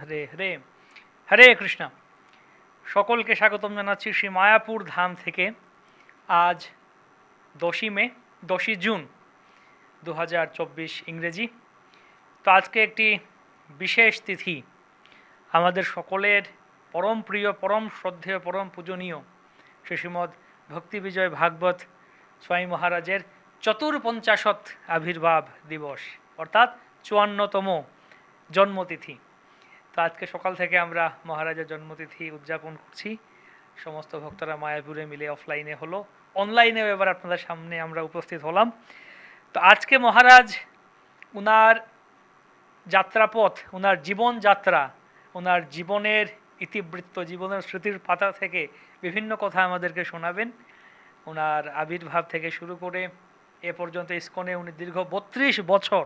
হরে হরে হরে কৃষ্ণ। সকলকে স্বাগতম জানাচ্ছি শ্রী মায়াপুর ধাম থেকে। আজ দশই মে, দশই জুন দু হাজার চব্বিশ ইংরেজি। তো আজকে একটি বিশেষ তিথি। আমাদের সকলের পরম প্রিয়, পরম শ্রদ্ধেয়, পরম পূজনীয় শ্রী শ্রীমৎ ভক্তি বিজয় ভাগবত স্বামী মহারাজের চতুর্পঞ্চাশত আবির্ভাব দিবস, অর্থাৎ চুয়ান্নতম জন্মতিথি। তো আজকে সকাল থেকে আমরা মহারাজের জন্মতিথি উদযাপন করছি। সমস্ত ভক্তরা মায়াপুরে মিলে অফলাইনে হলো। অনলাইনেও এবার আপনাদের সামনে আমরা উপস্থিত হলাম। তো আজকে মহারাজ উনার যাত্রাপথ ওনার জীবনযাত্রা ওনার জীবনের ইতিবৃত্ত, জীবনের স্মৃতির পাতা থেকে বিভিন্ন কথা আমাদেরকে শোনাবেন। ওনার আবির্ভাব থেকে শুরু করে এ পর্যন্ত ইস্কনে উনি দীর্ঘ বত্রিশ বছর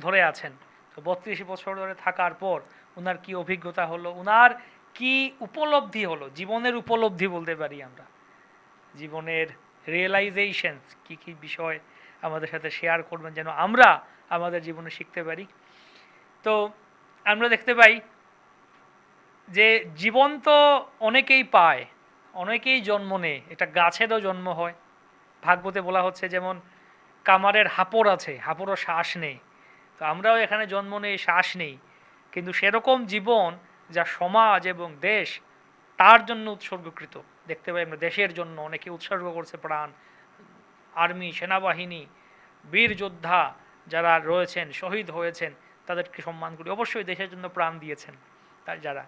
ধরে আছেন। তো বত্রিশ বছর ধরে থাকার পর ওনার কি অভিজ্ঞতা হলো? ওনার কি উপলব্ধি হলো? জীবনের উপলব্ধি বলতে পারি আমরা। জীবনের রিয়েলাইজেশন কি কি বিষয় আমাদের সাথে শেয়ার করবেন যেন আমরা আমাদের জীবনে শিখতে পারি। তো আমরা দেখতে পাই যে জীবন তো অনেকেই পায়, অনেকেই জন্ম নেয়। এটা গাছেরও জন্ম হয়। ভাগবতে বলা হচ্ছে যেমন কামারের হাপড় আছে, হাপড়ও শ্বাস নেই তো আমরাও এখানে জন্ম নেই শ্বাস নেই। কিন্তু সেরকম জীবন যা সমাজ এবং দেশ, তার জন্য উৎসর্গকৃত। দেখতে পাই আমরা দেশের জন্য অনেকে উৎসর্গ করছে প্রাণ। আর্মি, সেনাবাহিনী, বীর যোদ্ধা যারা রয়েছেন, শহীদ হয়েছেন, তাদেরকে সম্মান করি। অবশ্যই দেশের জন্য প্রাণ দিয়েছেন তার যারা।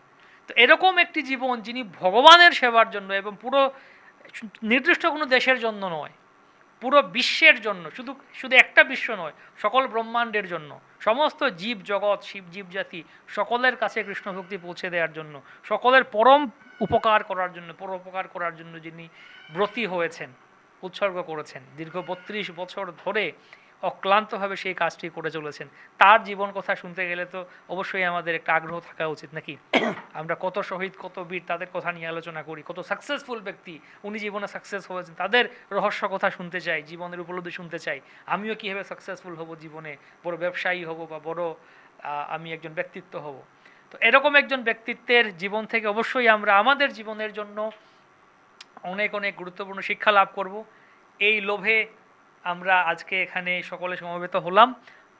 তো এরকম একটি জীবন যিনি ভগবানের সেবার জন্য এবং পুরো নির্দিষ্ট কোনো দেশের জন্য নয় পুরো বিশ্বের জন্য, শুধু শুধু একটা বিশ্ব নয়, সকল ব্রহ্মাণ্ডের জন্য, সমস্ত জীব জগৎ, শিব, জীব জাতি, সকলের কাছে কৃষ্ণ ভক্তি পৌঁছে দেওয়ার জন্য, সকলের পরম উপকার করার জন্য পরোপকার করার জন্য যিনি ব্রতী হয়েছেন, উৎসর্গ করেছেন, দীর্ঘ বত্রিশ বছর ধরে অক্লান্তভাবে সেই কাজটি করে চলেছেন। তার জীবন কথা শুনতে গেলে তো অবশ্যই আমাদের একটা আগ্রহ থাকা উচিত নাকি? আমরা কত শহীদ কত বীর তাদের কথা নিয়ে আলোচনা করি কত সাকসেসফুল ব্যক্তি উনি জীবনে সাকসেস হয়েছেন তাদের রহস্য কথা শুনতে চাই জীবনের উপলব্ধি শুনতে চাই। আমিও কীভাবে সাকসেসফুল হব জীবনে? বড় ব্যবসায়ী হব বা বড় আমি একজন ব্যক্তিত্ব হব। তো এরকম একজন ব্যক্তিত্বের জীবন থেকে অবশ্যই আমরা আমাদের জীবনের জন্য অনেক অনেক গুরুত্বপূর্ণ শিক্ষা লাভ করব। এই লোভে আমরা আজকে এখানে সকলে সমবেত হলাম।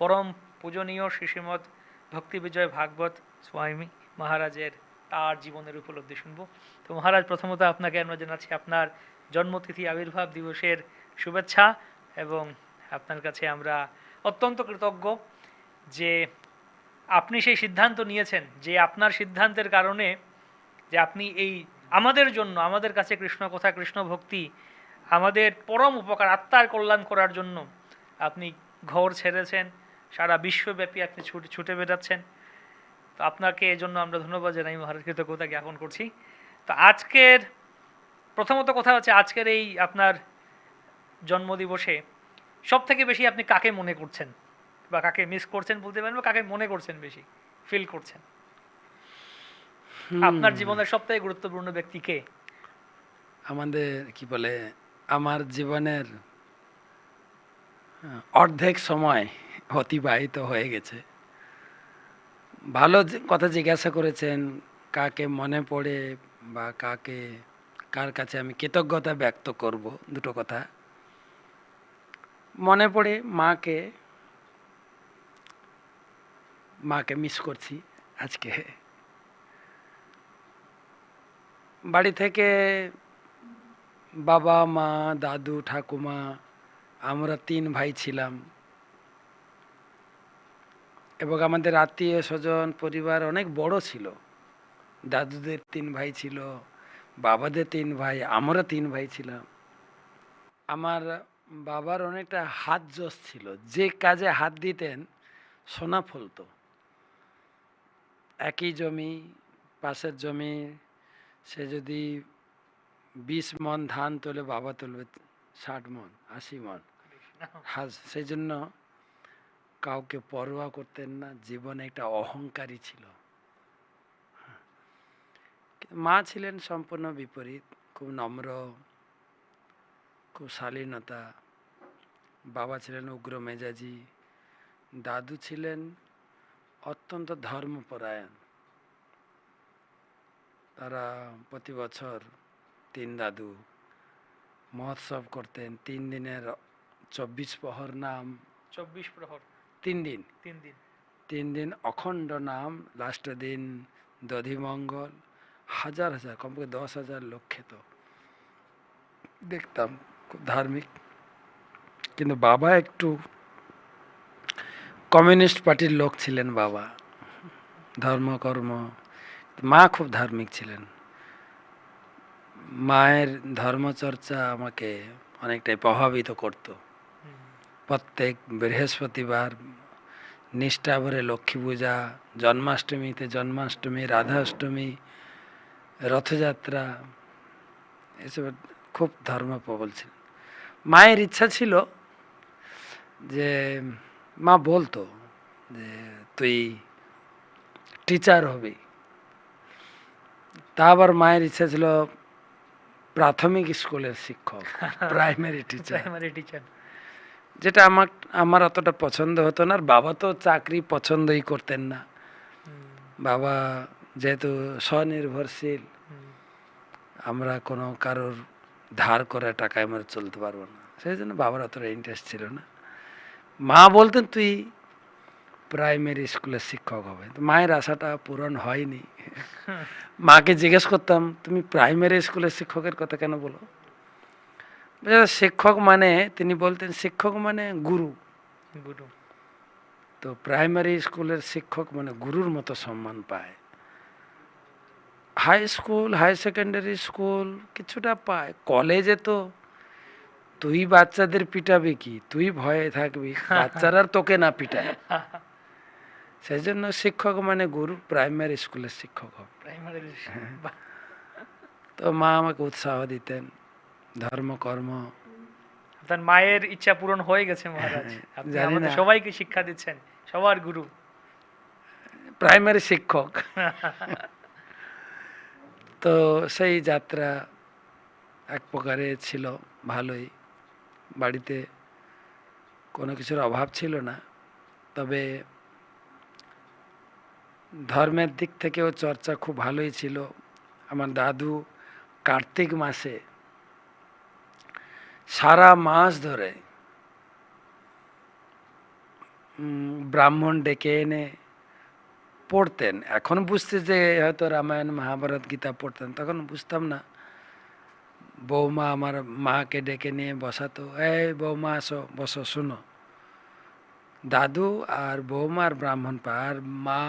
পরম পূজনীয় শ্রী শ্রীমৎ ভক্তি বিজয় ভাগবত স্বামী মহারাজের তার জীবনের উপলব্ধি শুনব। তো মহারাজ, প্রথমত আপনাকে আমরা জানাচ্ছি আপনার জন্মতিথি আবির্ভাব দিবসের শুভেচ্ছা এবং আপনার কাছে আমরা অত্যন্ত কৃতজ্ঞ যে আপনি সেই সিদ্ধান্ত নিয়েছেন, যে আপনার সিদ্ধান্তের কারণে যে আপনি এই আমাদের জন্য, আমাদের কাছে কৃষ্ণ কথা, কৃষ্ণ ভক্তি আমাদের পরম উপকার আত্মার কল্যাণ করার জন্য আপনি ঘর ছেড়েছেন। সারা বিশ্বব্যাপী আপনি ছুটে ছুটে বেড়াচ্ছেন। তো আপনাকে এজন্য আমরা ধন্যবাদ জানাই মহারাজ কৃতজ্ঞতা জ্ঞাপন করছি। তো আজকের প্রথমত কথা হচ্ছে আজকের এই আপনার জন্মদিবসে সব থেকে বেশি আপনি কাকে মনে করছেন? বা কাকে মিস করছেন বলতে পারেন বা কাকে মনে করছেন বেশি? ফিল করছেন? আপনার জীবনের সবথেকে গুরুত্বপূর্ণ ব্যক্তি কে? আমাদের কি বলে আমার জীবনের অর্ধেক সময় অতিবাহিত হয়ে গেছে। ভালো কথা জিজ্ঞাসা করেছেন, কাকে মনে পড়ে বা কাকে, কার কাছে আমি কৃতজ্ঞতা ব্যক্ত করব, দুটো কথা। মনে পড়ে মাকে মাকে মিস করছি আজকে। বাড়ি থেকে বাবা, মা, দাদু, ঠাকুমা, আমরা তিন ভাই ছিলাম। এবং আমাদের আত্মীয় স্বজন, পরিবার অনেক বড় ছিল। দাদুদের তিন ভাই ছিল, বাবাদের তিন ভাই, আমরা তিন ভাই ছিলাম। আমার বাবার অনেকটা হাত জোশ ছিল, যে কাজে হাত দিতেন, সোনা ফলতো। একই জমি, পাশের জমি, সে যদি বিশ মন ধান তোলে বাবা তুলবে, ষাট মন, আশি মন। হাজ সেই জন্য কাউকে পরোয়া করতেন না, জীবনে একটা অহংকারী ছিল। মা ছিলেন সম্পূর্ণ বিপরীত, খুব নম্র, খুব শালীনতা। বাবা ছিলেন উগ্র মেজাজি দাদু ছিলেন অত্যন্ত ধর্মপরায়ণ। তারা প্রতি বছর তিন দাদু। মহোৎসব করতেন তিন দিনের চব্বিশ প্রহর নাম। চব্বিশ প্রহর। তিন দিন। তিন দিন। তিন দিন অখণ্ড নাম লাস্টের দিন দধিমঙ্গল হাজার হাজার কমপক্ষে দশ হাজার লোক খেত। দেখতাম খুব ধার্মিক। কিন্তু বাবা একটু কমিউনিস্ট পার্টির লোক ছিলেন বাবা। ধর্মকর্ম। মা খুব ধার্মিক ছিলেন। মায়ের ধর্মচর্চা আমাকে অনেকটাই প্রভাবিত করতো। প্রত্যেক বৃহস্পতিবার নিষ্ঠাভরে লক্ষ্মী পূজা, জন্মাষ্টমীতে জন্মাষ্টমী, রাধাষ্টমী, রথযাত্রা, এসব খুব ধর্মপ্রবল ছিল। মায়ের ইচ্ছা ছিল যে, মা বলতো যে, তুই টিচার হবি। তা আবার মায়ের ইচ্ছা ছিল প্রাথমিক স্কুলের শিক্ষক প্রাইমারি টিচার প্রাইমারি টিচার যেটা আমার আমার অতটা পছন্দ হতো না আর বাবা তো চাকরি পছন্দই করতেন না। বাবা যেহেতু স্বনির্ভরশীল আমরা কোনো কারোর ধার করে টাকায় আমরা চলতে পারব না। সেই জন্য বাবার অতটা ইন্টারেস্ট ছিল না। মা বলতেন তুই প্রাইমারি স্কুলের শিক্ষক হবে। তো মায়ের আশাটা পূরণ হয়নি। মাকে জিজ্ঞেস করতাম তুমি প্রাইমারি স্কুলের শিক্ষকের কথা কেন বলো? শিক্ষক মানে তিনি বলতেন শিক্ষক মানে গুরু। গুরু। তো প্রাইমারি স্কুলের শিক্ষক মানে গুরুর মতো সম্মান পায়। High school high secondary school কিছুটা পায়। কলেজে তো তুই বাচ্চাদের পিটাবি কি? তুই ভয়ে থাকবি? বাচ্চারা তোকে না পিটায়। সেই জন্য শিক্ষক মানে গুরু প্রাইমারি স্কুলের শিক্ষক প্রাইমারি তো মা আমাকে উৎসাহ দিতেন ধর্ম কর্ম। মায়ের ইচ্ছা পূরণ হয়ে গেছে মহারাজ। হ্যাঁ, আপনি। সবাইকে শিক্ষা দিচ্ছেন সবার গুরু। প্রাইমারি শিক্ষক। তো সেই যাত্রা এক প্রকারে ছিল ভালোই। বাড়িতে কোনো কিছুর অভাব ছিল না। তবে ধর্মের দিক থেকেও চর্চা খুব ভালোই ছিল। আমার দাদু কার্তিক মাসে সারা মাস ধরে ব্রাহ্মণ ডেকে এনে পড়তেন। এখন বুঝতে যে হয়তো রামায়ণ, মহাভারত, গীতা পড়তেন, তখন বুঝতাম না। বৌমা আমার মাকে ডেকে নিয়ে বসাতো, এই বৌমা আসো, বসো, শোনো। দাদু আর বৌমা আর ব্রাহ্মণ আর মা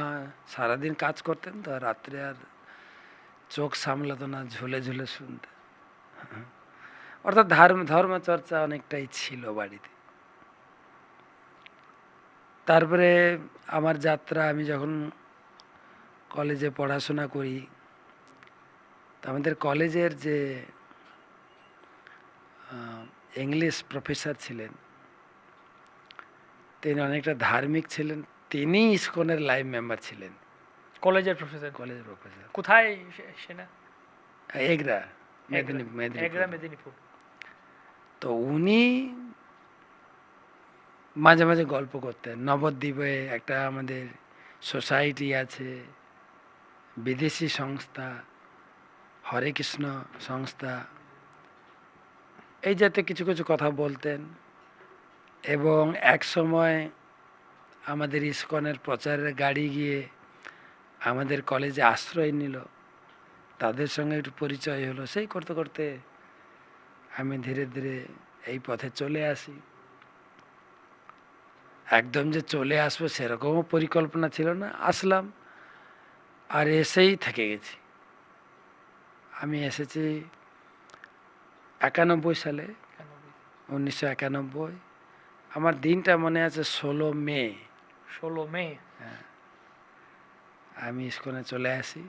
সারাদিন কাজ করতেন তো, রাত্রে আর চোখ সামলাতো না, ঝুলে ঝুলে শুনতে অর্থাৎ ধর্ম, ধর্মচর্চা অনেকটাই ছিল বাড়িতে। তারপরে আমার যাত্রা, আমি যখন কলেজে পড়াশোনা করি, তো আমাদের কলেজের যে ইংলিশ প্রফেসর ছিলেন তিনি অনেকটা ধার্মিক ছিলেন তিনি ইসকনের লাইভ মেম্বার ছিলেন। কলেজের প্রফেসর। কলেজের প্রফেসর। কোথায় সেনা? এগরা মেদিনী এগরা মেদিনীপুর মেদিনীপুর। তো উনি মাঝে মাঝে গল্প করতেন। নবদ্বীপে একটা আমাদের সোসাইটি আছে বিদেশি সংস্থা হরে কৃষ্ণ সংস্থা। এই জাতীয় কিছু কিছু কথা বলতেন। এবং এক সময় আমাদের ইস্কনের প্রচারের গাড়ি গিয়ে আমাদের কলেজে আশ্রয় নিল। তাদের সঙ্গে একটু পরিচয় হলো। সেই করতে করতে আমি ধীরে ধীরে এই পথে চলে আসি। একদম যে চলে আসব সেরকমও পরিকল্পনা ছিল না। আসলাম আর এসেই থেকে গেছি। আমি এসেছি একানব্বই সালে উনিশশো একানব্বই। আমার দিনটা মনে আছে ষোলো মে। ষোলো মে। আমি স্কুলে চলে আসি।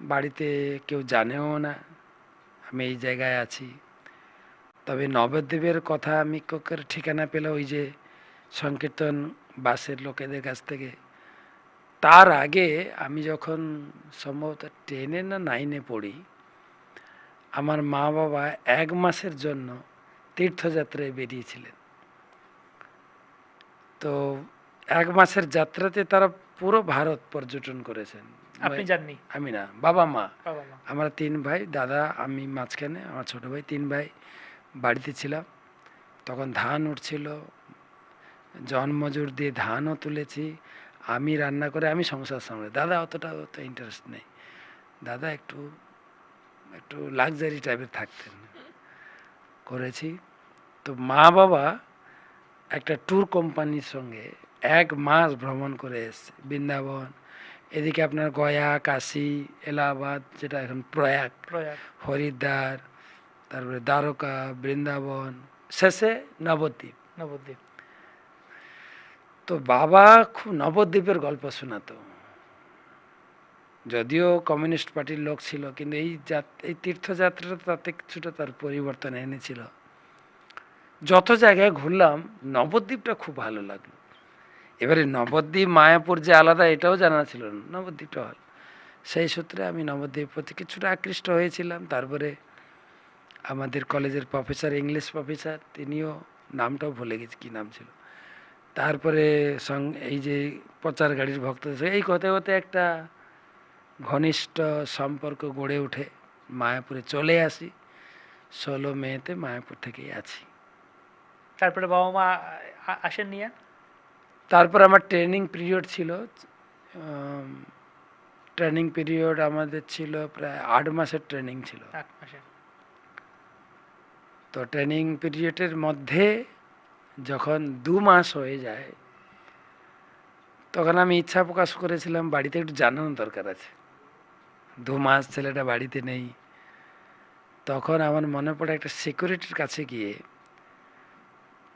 বাড়িতে কেউ জানেও না আমি এই জায়গায় আছি। তবে নবদ্বীপের কথা আমি কোকের ঠিকানা পেলে ওই যে সংকীর্তন বাসের লোকেদের কাছ থেকে। তার আগে আমি যখন সম্ভবত টেনে না নাইনে পড়ি আমার মা বাবা এক মাসের জন্য তীর্থযাত্রায় বেরিয়েছিলেন। তো এক মাসের যাত্রাতে তারা পুরো ভারত পর্যটন করেছেন। আপনি যাননি? আমি না বাবা মা। বাবা মা। আমরা তিন ভাই দাদা আমি মাঝখানে আমার ছোট ভাই তিন ভাই বাড়িতে ছিলাম। তখন ধান উঠছিল জন মজুর দিয়ে ধানও তুলেছি আমি রান্না করে আমি সংসার সামলে। দাদা অতটা অত ইন্টারেস্ট নেই। দাদা একটু একটু লাক্সারি টাইপের থাকতেন। করেছি। তো মা বাবা একটা ট্যুর কোম্পানির সঙ্গে এক মাস ভ্রমণ করে এসছে বৃন্দাবন। এদিকে আপনার গয়া কাশি এলাহাবাদ যেটা এখন প্রয়াগ হরিদ্বার তারপরে দ্বারকা বৃন্দাবন শেষে নবদ্বীপ। নবদ্বীপ। তো বাবা খুব নবদ্বীপের গল্প শোনাতো। যদিও কমিউনিস্ট পার্টির লোক ছিল কিন্তু এই যাত- এই তীর্থযাত্রাটা তাতে কিছুটা তার পরিবর্তন এনেছিল। যত জায়গায় ঘুরলাম, নবদ্বীপটা খুব ভালো লাগল। এবারে নবদ্বীপ, মায়াপুর যে আলাদা, এটাও জানা ছিল না, নবদ্বীপটা ভালো। সেই সূত্রে আমি নবদ্বীপ প্রতি কিছুটা আকৃষ্ট হয়েছিলাম। তারপরে আমাদের কলেজের প্রফেসর, ইংলিশ প্রফেসর, তিনিও নামটাও ভুলে গেছি কী নাম ছিল। তারপরে সং এই যে প্রচার গাড়ির ভক্ত এই কথা হতে একটা ঘনিষ্ঠ সম্পর্ক গড়ে ওঠে মায়াপুরে চলে আসি, ষোলো মেতে মায়াপুর থেকেই আছি। তারপরে বাবা মা আ- আসেননি আর তারপর আমার ট্রেনিং পিরিয়ড ছিল ট্রেনিং পিরিয়ড আমাদের ছিল প্রায় আট মাসের ট্রেনিং ছিল। এক মাসে তো ট্রেনিং পিরিয়ডের মধ্যে যখন দু মাস হয়ে যায় তখন আমি ইচ্ছা প্রকাশ করেছিলাম বাড়িতে একটু জানানো দরকার আছে। দু মাস ছেলেটা বাড়িতে নেই। তখন আমার মনে পড়ে একটা সিকিউরিটির কাছে গিয়ে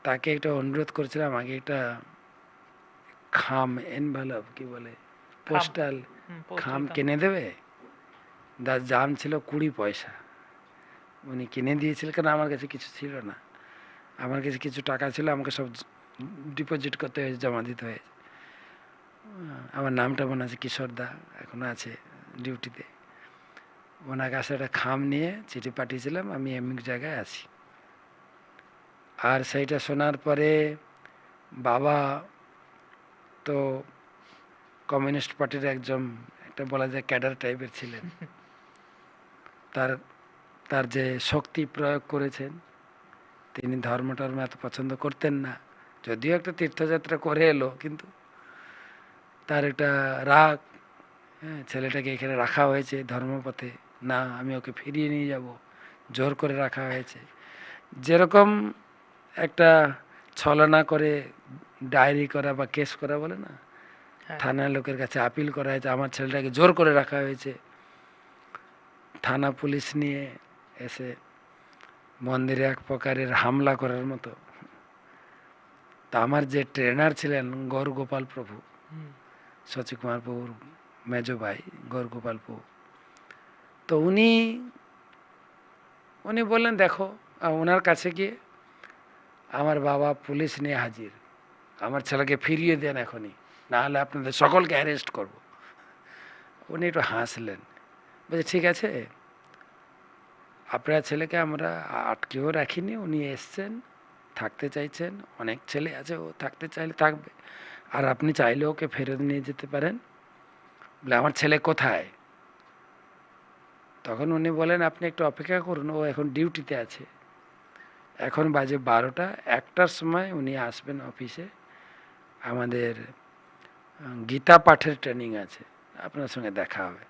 তাকে একটা অনুরোধ করেছিলাম আমাকে একটা খাম এনভেলপ কি বলে? পোস্টাল খাম। কিনে দেবে? যার দাম ছিল কুড়ি পয়সা। উনি কিনে দিয়েছিল কেন? আমার কাছে কিছু ছিল না। আমার কাছে কিছু টাকা ছিল আমাকে সব ডিপোজিট করতে হয়েছে জমা দিতে হয়েছে। আমার নামটা মনে আছে কিশোর দা এখনও আছে ডিউটিতে ওনার কাছে একটা খাম নিয়ে চিঠি পাঠিয়েছিলাম আমি এমনি জায়গায় আছি। আর সেইটা শোনার পরে বাবা তো কমিউনিস্ট পার্টির একজন একটা বলা যায় ক্যাডার টাইপের ছিলেন। তার তার যে শক্তি প্রয়োগ করেছেন তিনি ধর্ম টর্ম এত পছন্দ করতেন না। যদিও একটা তীর্থযাত্রা করে এলো কিন্তু তার একটা রাগ হ্যাঁ ছেলেটাকে এখানে রাখা হয়েছে ধর্মপথে না আমি ওকে ফিরিয়ে নিয়ে যাব। জোর করে রাখা হয়েছে। যেরকম একটা ছলনা করে ডায়েরি করা বা কেস করা বলে না? হ্যাঁ। থানার লোকের কাছে আপিল করা হয়েছে আমার ছেলেটাকে জোর করে রাখা হয়েছে। থানা পুলিশ নিয়ে এসে মন্দিরে এক প্রকারের হামলা করার মতো। তা আমার যে ট্রেনার ছিলেন গৌরগোপাল প্রভু শচী কুমার প্রভুর মেজো ভাই গৌরগোপাল প্রভু তো উনি উনি বললেন দেখো ওনার কাছে গিয়ে আমার বাবা পুলিশ নিয়ে হাজির। আমার ছেলেকে ফিরিয়ে দেন এখনই না হলে আপনাদের সকলকে অ্যারেস্ট করব। উনি একটু হাসলেন। বলছে, ঠিক আছে, আপনার ছেলেকে আমরা আটকেও রাখিনি, উনি এসছেন, থাকতে চাইছেন, অনেক ছেলে আছে, ও থাকতে চাইলে থাকবে। আর আপনি চাইলে ওকে ফেরত নিয়ে যেতে পারেন। বলে, আমার ছেলে কোথায়? তখন উনি বলেন, আপনি একটু অপেক্ষা করুন, ও এখন ডিউটিতে আছে। এখন বাজে বারোটা, একটার সময় উনি আসবেন অফিসে। আমাদের গীতা পাঠের ট্রেনিং আছে। আপনার সঙ্গে দেখা হবে।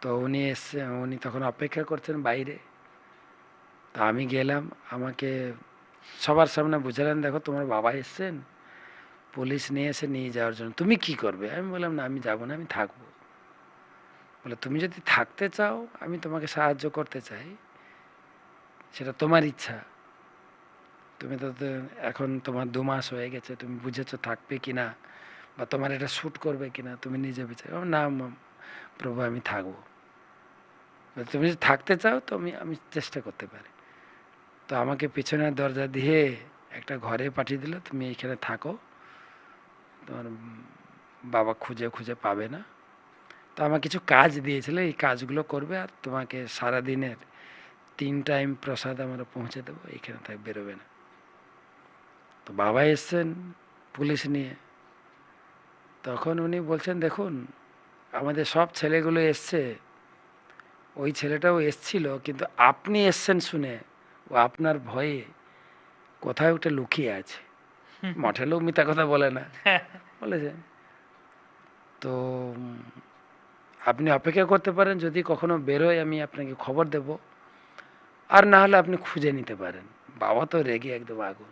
তো উনি এসছে, উনি তখন অপেক্ষা করছেন বাইরে। তো আমি গেলাম, আমাকে সবার সামনে বুঝালেন, দেখো, তোমার বাবা এসছেন, পুলিশ নিয়ে এসে নিয়ে যাওয়ার জন্য। তুমি কি করবে? আমি বললাম, না, আমি যাব না, আমি থাকব। বলে, তুমি যদি থাকতে চাও, আমি তোমাকে সাহায্য করতে চাই। সেটা তোমার ইচ্ছা। তুমি তো এখন তোমার দু মাস হয়ে গেছে, তুমি বুঝেছ থাকবে কি না বা তোমার এটা শ্যুট করবে কি না তুমি নিজে বিচার না প্রভু, আমি থাকব। তুমি যদি থাকতে চাও তো আমি আমি চেষ্টা করতে পারি। তো আমাকে পিছনের দরজা দিয়ে একটা ঘরে পাঠিয়ে দিল, তুমি এইখানে থাকো। তোমার বাবা খুঁজে খুঁজে পাবে না। তো আমার কিছু কাজ দিয়েছিল, এই কাজগুলো করবে আর তোমাকে সারা দিনের তিন টাইম প্রসাদ আমরা পৌঁছে দেবো এইখানে থাক বেরোবে না। তো বাবা এসছেন পুলিশ নিয়ে। তখন উনি বলছেন দেখুন আমাদের সব ছেলেগুলো এসছে। ওই ছেলেটাও এসছিল কিন্তু আপনি এসছেন শুনে ও আপনার ভয়ে কোথায় ওটা লুকিয়ে আছে। মঠে লোক মিথ্যা কথা বলে না। বলেছেন তো আপনি অপেক্ষা করতে পারেন যদি কখনো বেরোয় আমি আপনাকে খবর দেব। আর না হলে আপনি খুঁজে নিতে পারেন। বাবা তো রেগে একদম আগুন।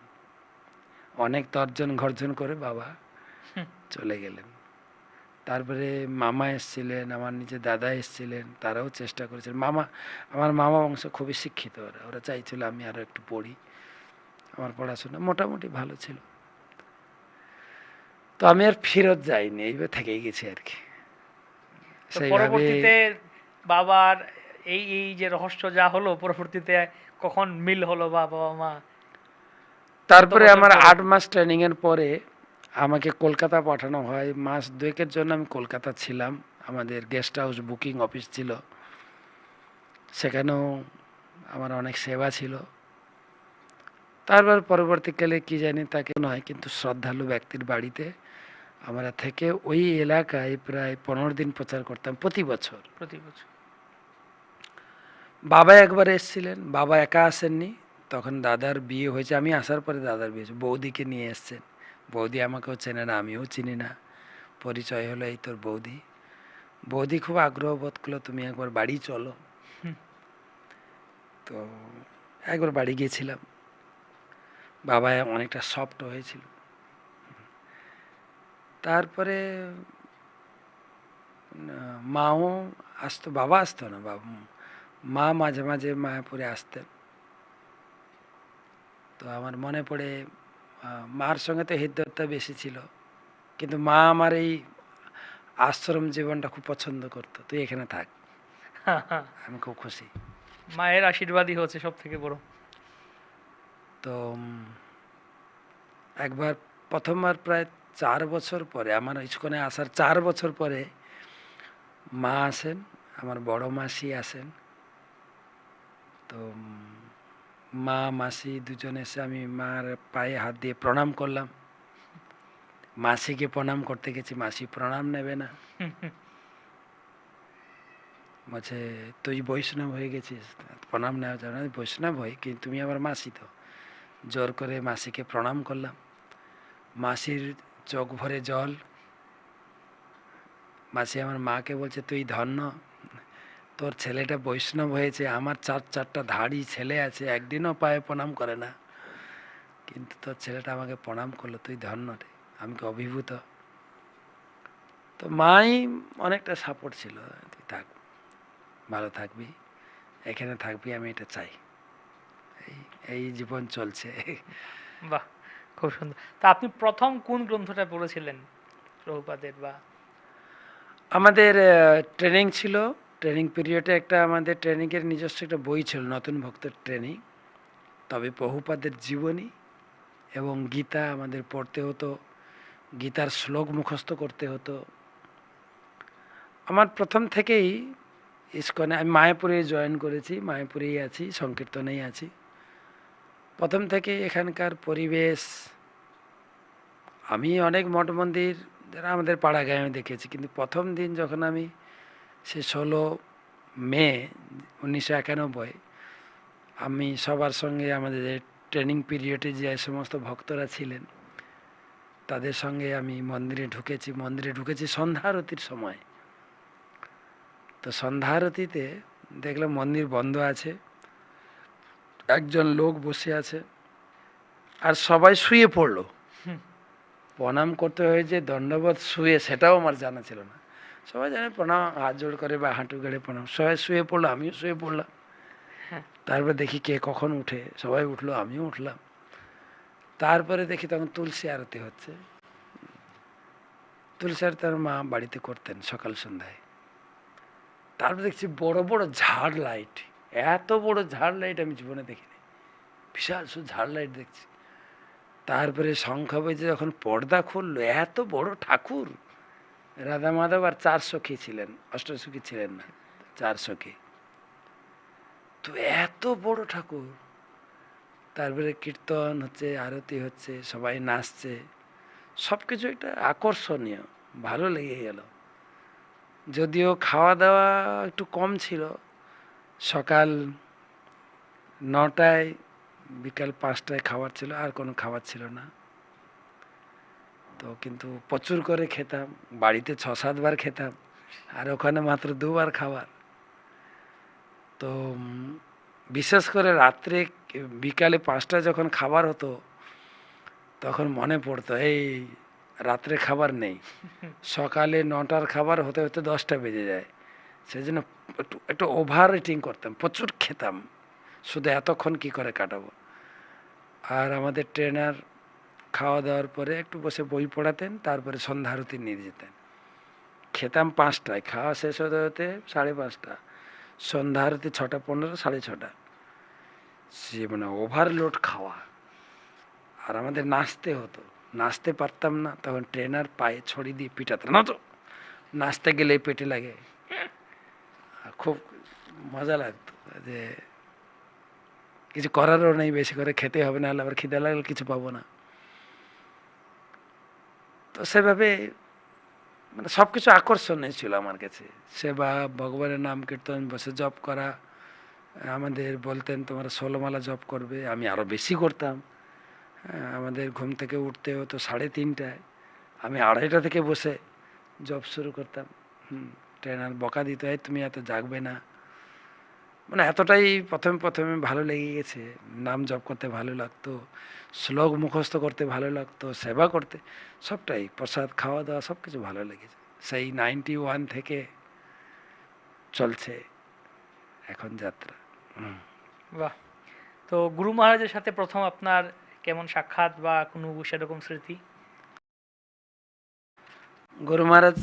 অনেক তর্জন ঘর্জন করে বাবা চলে গেলেন। তারপরে মামা এসছিলেন আমার নিজে দাদা এসছিলেন তারাও চেষ্টা করেছেন মামা আমার মামা বংশ খুবই শিক্ষিত ওরা। ওরা চাইছিল আমি আরও একটু পড়ি। আমার পড়াশোনা মোটামুটি ভালো ছিল। তো আমি আর ফেরত যাইনি এইভাবে থেকেই গেছি আর কি। পরবর্তীতে বাবার এই এই যে রহস্য যা হলো পরবর্তীতে কখন মিল হলো বা বাবা মা? তারপরে আমার আট মাস ট্রেনিং এর পরে আমাকে কলকাতা পাঠানো হয়। মাস দুয়েকের জন্য আমি কলকাতা ছিলাম। আমাদের গেস্ট হাউস বুকিং অফিস ছিল। সেখানেও আমার অনেক সেবা ছিল। তারপর পরবর্তীকালে কি জানি তাকে নয় কিন্তু শ্রদ্ধালু ব্যক্তির বাড়িতে আমরা থেকে ওই এলাকায় প্রায় পনেরো দিন প্রচার করতাম প্রতি বছর। প্রতি বছর। বাবা একবার এসছিলেন বাবা একা আসেননি। তখন দাদার বিয়ে হয়েছে আমি আসার পরে দাদার বিয়ে হয়েছে। বৌদিকে নিয়ে এসছেন। বৌদি আমাকেও চেনে না আমিও চিনি না। পরিচয় হলো এই তোর বৌদি। বৌদি খুব আগ্রহ বোধ করল তুমি একবার বাড়ি চলো। তো একবার বাড়ি গিয়েছিলাম। বাবা অনেকটা সফট হয়েছিল। তারপরে মাও আসতো বাবা আসতো না বাবা মা মাঝে মাঝে মায়াপুরে আসতেন। তো আমার মনে পড়ে মার সঙ্গে তো হৃদয়তা বেশি ছিল। কিন্তু মা আমার এই আশ্রম জীবনটা খুব পছন্দ করতো। তুই এখানে থাক। আমি খুব খুশি। মায়ের আশীর্বাদই হচ্ছে সব থেকে বড়। তো একবার প্রথমবার প্রায় চার বছর পরে আমার ইস্কনে আসার চার বছর পরে মা আসেন আমার বড় মাসি আসেন। তো মা, মাসি দুজন এসে আমি মার পায়ে হাত দিয়ে প্রণাম করলাম। মাসিকে প্রণাম করতে গেছি, মাসি প্রণাম নেবে না। বলছে, তুই বৈষ্ণব হয়ে গেছিস, প্রণাম নেওয়া যাবে না। বৈষ্ণব হই, কিন্তু তুমি আমার মাসি তো। জোর করে মাসিকে প্রণাম করলাম। মাসির চোখ ভরে জল। মাসি আমার মাকে বলছে, তুই ধন্য তোর ছেলেটা বৈষ্ণব হয়েছে আমার চার চারটা ধাড়ি ছেলে আছে একদিনও পায়ে প্রণাম করে না। কিন্তু তোর ছেলেটা আমাকে প্রণাম করল তুই ধন্য রে আমি কি অভিভূত? তো মাই অনেকটা সাপোর্ট ছিল তুই থাক ভালো থাকবি এখানে থাকবি আমি এটা চাই। এই এই জীবন চলছে। বাহ খুব সুন্দর। তা আপনি প্রথম কোন গ্রন্থটা পড়েছিলেন? প্রভুপাদের বা? আমাদের ট্রেনিং ছিল ট্রেনিং পিরিয়ডে একটা আমাদের ট্রেনিংয়ের নিজস্ব একটা বই ছিল, নতুন ভক্তের ট্রেনিং। তবে বহুপাদের জীবনী এবং গীতা আমাদের পড়তে হতো, গীতার শ্লোক মুখস্থ করতে হতো। আমার প্রথম থেকেই ইস্কনে, আমি মায়াপুরে জয়েন করেছি, মায়াপুরেই আছি, সংকীর্তনেই আছি। প্রথম থেকে এখানকার পরিবেশ, আমি অনেক মঠ মন্দির, যারা আমাদের পাড়া গাঁয়ে দেখেছি, কিন্তু প্রথম দিন যখন আমি সে ষোলো মে উনিশশো একানব্বই। আমি সবার সঙ্গে আমাদের যে ট্রেনিং পিরিয়ডে যে সমস্ত ভক্তরা ছিলেন তাদের সঙ্গে আমি মন্দিরে ঢুকেছি। মন্দিরে ঢুকেছি সন্ধ্যা আরতির সময়। তো সন্ধ্যা আরতিতে দেখলাম মন্দির বন্ধ আছে একজন লোক বসে আছে আর সবাই শুয়ে পড়ল। প্রণাম করতে হয়েছে দণ্ডবোধ শুয়ে সেটাও আমার জানা ছিল না। সবাই জানে প্রণাম হাত জোড় করে বা হাঁটু গেড়ে প্রণাম। সবাই শুয়ে পড়ল আমিও শুয়ে পড়লাম। হ্যাঁ। তারপর দেখি কে কখন উঠে সবাই উঠল আমিও উঠলাম। তারপরে দেখি তখন তুলসী আরতি হচ্ছে। তুলসী আরতি আমার মা বাড়িতে করতেন সকাল সন্ধ্যায়। তারপর দেখছি বড় বড় ঝাড় লাইট। এত বড় ঝাড় লাইট আমি জীবনে দেখিনি। বিশাল সব ঝাড় লাইট দেখছি। তারপরে সংখ্যা বইতে যখন পর্দা খুললো এত বড় ঠাকুর! রাধা মাধব আর চার সখী ছিলেন, অষ্টসখী ছিলেন না, চার সখী। তো এত বড় ঠাকুর, তারপরে কীর্তন হচ্ছে, আরতি হচ্ছে, সবাই নাচছে সব কিছু একটা আকর্ষণীয়, ভালো লেগে গেল। যদিও খাওয়া দাওয়া একটু কম ছিল, সকাল নটায়, বিকাল পাঁচটায় খাবার ছিল, আর কোনো খাবার ছিল না। তো কিন্তু প্রচুর করে খেতাম, বাড়িতে ছ সাতবার খেতাম, আর ওখানে মাত্র দুবার খাবার। তো বিশেষ করে রাত্রে বিকালে পাঁচটায় যখন খাবার হতো, তখন মনে পড়তো, এই, রাত্রে খাবার নেই। সকালে নটার খাবার হতে হতে দশটা বেজে যায়। সেই জন্য একটু একটু ওভার রেটিং করতাম, প্রচুর খেতাম। শুধু এতক্ষণ কি করে কাটাবো? আর আমাদের ট্রেনার খাওয়া দাওয়ার পরে একটু বসে বই পড়াতেন, তারপরে সন্ধ্যা আরতি নিয়ে যেতেন। খেতাম পাঁচটায়, খাওয়া শেষ হতে হতে সাড়ে পাঁচটা। সন্ধ্যা আরতি ছটা পনেরো, সাড়ে ছটা। সে মানে ওভারলোড খাওয়া। আর আমাদের নাচতে হতো। নাচতে পারতাম না, তখন ট্রেনার পায়ে ছড়ি দিয়ে পিটাতেন না তো নাচতে গেলে পেটে লাগে। খুব মজা লাগতো যে কিছু করারও নেই, বেশি করে খেতে হবে না হলে আবার খিদে লাগলে কিছু পাবো না। তো সেভাবে মানে সব কিছু আকর্ষণীয় ছিল আমার কাছে। সেবা ভগবানের নাম কীর্তন বসে জপ করা আমাদের বলতেন তোমরা ষোলোমালা জপ করবে। আমি আরও বেশি করতাম। হ্যাঁ, আমাদের ঘুম থেকে উঠতে হতো সাড়ে তিনটায়। আমি আড়াইটা থেকে বসে জব শুরু করতাম। হুম ট্রেনার বকা দিত তুমি এত জাগবে না। মানে এতটাই প্রথমে প্রথমে ভালো লেগে গেছে। নাম জপ করতে ভালো লাগতো শ্লোক মুখস্থ করতে ভালো লাগতো সেবা করতে সবটাই প্রসাদ খাওয়া দাওয়া সব কিছু ভালো লেগেছে। সেই নাইনটি ওয়ান থেকে চলছে এখন যাত্রা। বাহ! তো গুরু মহারাজের সাথে প্রথম আপনার কেমন সাক্ষাৎ বা কোনো সেরকম স্মৃতি? গুরু মহারাজ